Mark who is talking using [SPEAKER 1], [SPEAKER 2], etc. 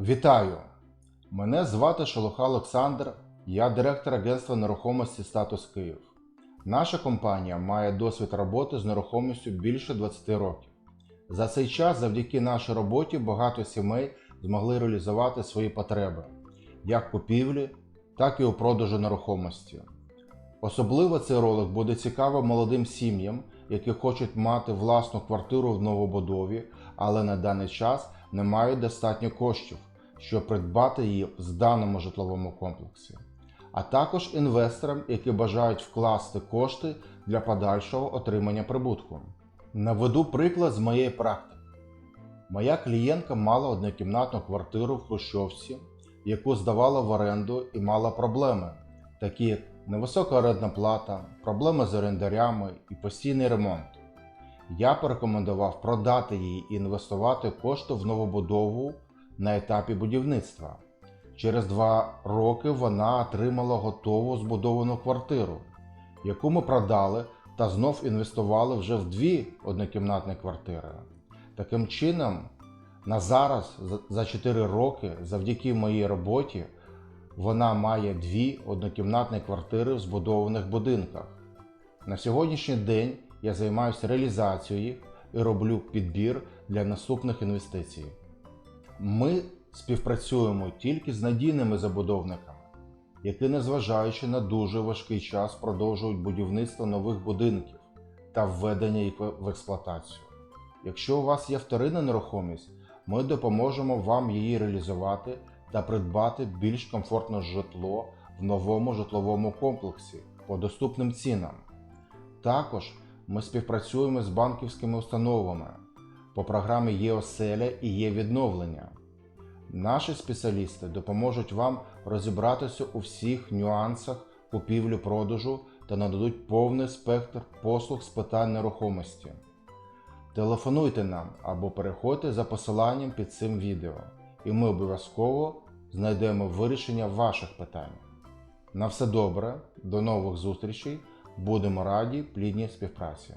[SPEAKER 1] Вітаю! Мене звати Шолоха Олександр, я директор агентства нерухомості Статус Київ. Наша компанія має досвід роботи з нерухомістю більше 20 років. За цей час, завдяки нашій роботі, багато сімей змогли реалізувати свої потреби як купівлі, так і у продажу нерухомості. Особливо цей ролик буде цікаво молодим сім'ям, які хочуть мати власну квартиру в новобудові, але на даний час не мають достатньо коштів, щоб придбати її в зданому житловому комплексі, а також інвесторам, які бажають вкласти кошти для подальшого отримання прибутку. Наведу приклад з моєї практики. Моя клієнтка мала однокімнатну квартиру в Хрущовці, яку здавала в оренду і мала проблеми, такі як невисока орендна плата, проблеми з орендарями і постійний ремонт. Я порекомендував продати її і інвестувати кошти в новобудову на етапі будівництва. Через два роки вона отримала готову збудовану квартиру, яку ми продали та знов інвестували вже в дві однокімнатні квартири. Таким чином, на зараз, за- за 4 роки, завдяки моїй роботі, вона має дві однокімнатні квартири в збудованих будинках. На сьогоднішній день я займаюся реалізацією і роблю підбір для наступних інвестицій. Ми співпрацюємо тільки з надійними забудовниками, які, незважаючи на дуже важкий час, продовжують будівництво нових будинків та введення їх в експлуатацію. Якщо у вас є вторинна нерухомість, ми допоможемо вам її реалізувати та придбати більш комфортне житло в новому житловому комплексі по доступним цінам. Також ми співпрацюємо з банківськими установами по програмі ЄОСЕЛЯ і ЄВідновлення. Наші спеціалісти допоможуть вам розібратися у всіх нюансах купівлі-продажу та нададуть повний спектр послуг з питань нерухомості. Телефонуйте нам або переходьте за посиланням під цим відео, і ми обов'язково знайдемо вирішення ваших питань. На все добре, до нових зустрічей, будемо раді плідній співпраці.